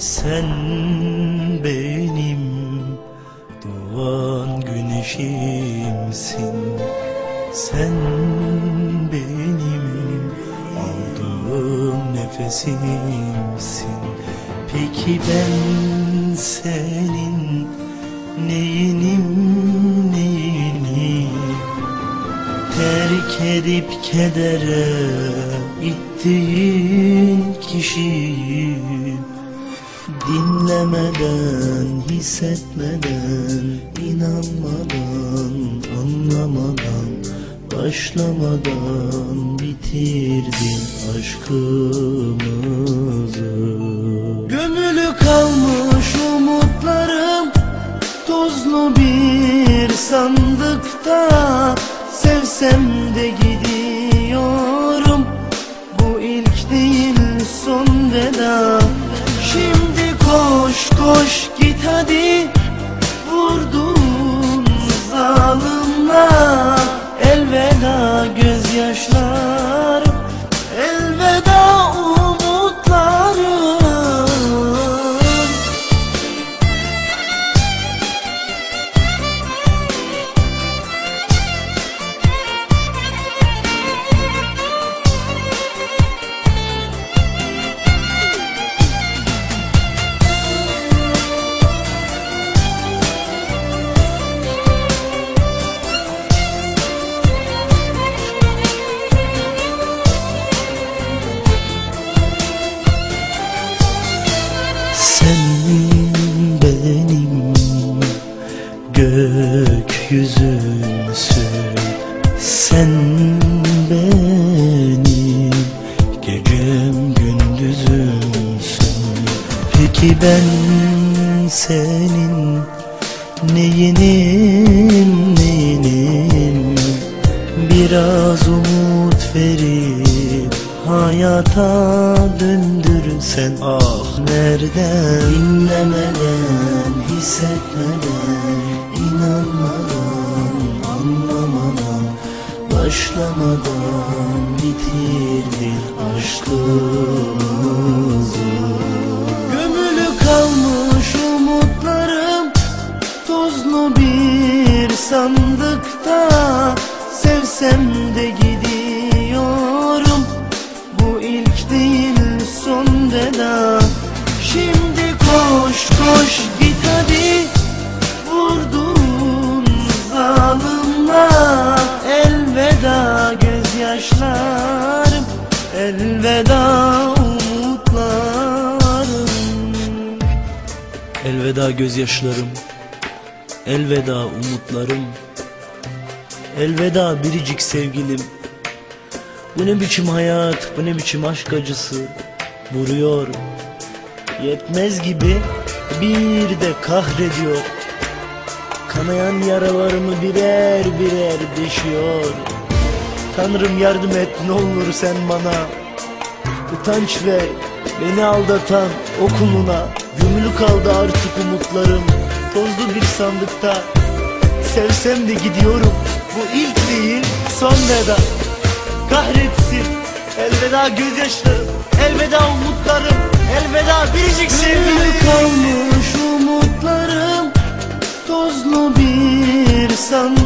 Sen benim doğan güneşimsin. Sen benim aldığım nefesimsin. Peki ben senin neyinim neyinim Terk edip kedere ittiğin kişiyim Dinlemeden, hissetmeden, inanmadan, anlamadan, başlamadan bitirdin aşkımızı. Gömülü kalmış umutlarım, tozlu bir sandıkta, sevsem de gidiyorum. Bu ilk değil son veda. Şimdi koş git hadi Vurdun zalimler. Elveda gözyaşlarım benim gökyüzümsün Sen benim gecem gündüzümsün Peki ben senin neyinim neyinim? Biraz umut verip hayata döndürsen. Ah. Nereden? Dinlemeden hissetmeden inanmadan anlamadan başlamadan bitirdin aşkımızı. Gömülü kalmış umutlarım Tozlu bir sandıkta Sevsem de gidiyorum. Bu ilk değil son veda. Şimdi koş koş Elveda umutlarım. Elveda gözyaşlarım. Elveda umutlarım. Elveda biricik sevgilim. Bu ne biçim hayat Bu ne biçim aşk acısı? Vuruyor. Yetmez gibi Bir de kahrediyor. Kanayan yaralarımı birer birer deşiyor Tanrım yardım et ne olur sen bana. Utanç ver beni aldatan o kuluna Gömülü artık umutlarım. Tozlu bir sandıkta Sevsem de gidiyorum. Bu ilk değil son veda. Kahretsin Elveda gözyaşlarım Elveda umutlarım Elveda biricik sevgilim. Kalmış umutlarım Tozlu bir sandıkta